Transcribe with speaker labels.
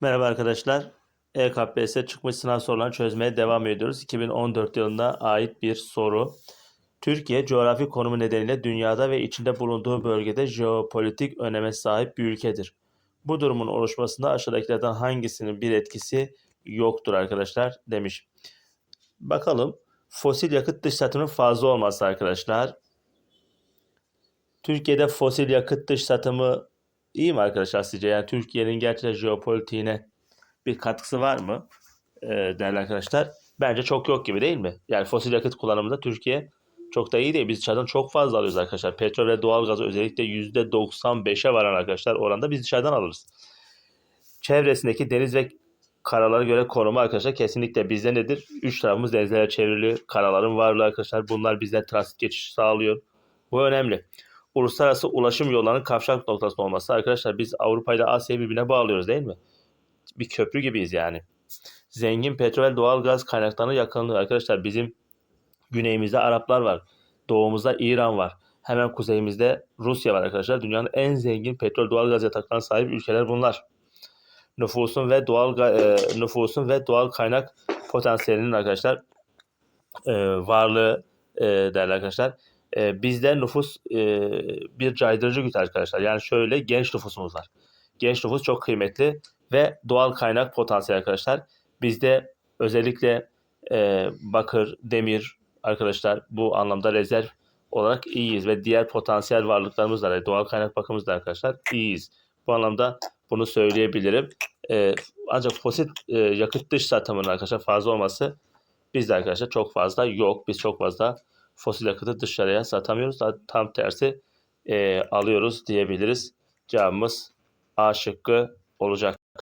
Speaker 1: Merhaba arkadaşlar. E EKPSS çıkmış sınav sorularını çözmeye devam ediyoruz. 2014 yılına ait bir soru. Türkiye coğrafi konumu nedeniyle dünyada ve içinde bulunduğu bölgede jeopolitik öneme sahip bir ülkedir. Bu durumun oluşmasında aşağıdakilerden hangisinin bir etkisi yoktur arkadaşlar demiş. Bakalım fosil yakıt dış satımının fazla olması arkadaşlar. Türkiye'de fosil yakıt dış satımı iyi mi arkadaşlar sizce? Yani Türkiye'nin gerçekten jeopolitiğine bir katkısı var mı Ee, değerli arkadaşlar? Bence çok yok gibi değil mi? Yani fosil yakıt kullanımında Türkiye çok da iyi değil. Biz dışarıdan çok fazla alıyoruz arkadaşlar. Petrol ve doğalgazı özellikle %95'e varan arkadaşlar oranda biz dışarıdan alırız. Çevresindeki deniz ve karalara göre koruma arkadaşlar kesinlikle bizde nedir? Üç tarafımız denizlere çevrili karaların varlığı arkadaşlar. Bunlar bizden transit geçiş sağlıyor. Bu önemli. Uluslararası ulaşım yollarının kavşak noktası olması arkadaşlar biz Avrupa ile Asya'yı birbirine bağlıyoruz değil mi? Bir köprü gibiyiz yani. Zengin petrol doğal gaz kaynaklarına yakınlığı arkadaşlar bizim güneyimizde Araplar var. Doğumuzda İran var. Hemen kuzeyimizde Rusya var arkadaşlar. Dünyanın en zengin petrol doğal gaz yataklarına sahip ülkeler bunlar. Nüfusun ve doğal e, nüfusun ve doğal kaynak potansiyelinin arkadaşlar e, varlığı e, değerli arkadaşlar. E, bizde nüfus e, bir caydırıcı güç arkadaşlar. Yani şöyle genç nüfusumuz var. Genç nüfus çok kıymetli ve doğal kaynak potansiyeli arkadaşlar. Bizde özellikle e, bakır, demir arkadaşlar bu anlamda rezerv olarak iyiyiz ve diğer potansiyel varlıklarımız da doğal kaynak bakımımızda arkadaşlar iyiyiz. Bu anlamda bunu söyleyebilirim. E, ancak fosil e, yakıt dış satımının arkadaşlar fazla olması bizde arkadaşlar çok fazla yok. Biz çok fazla fosil yakıtı dışarıya satamıyoruz. Tam tersi e, alıyoruz diyebiliriz. Cevabımız A şıkkı olacak.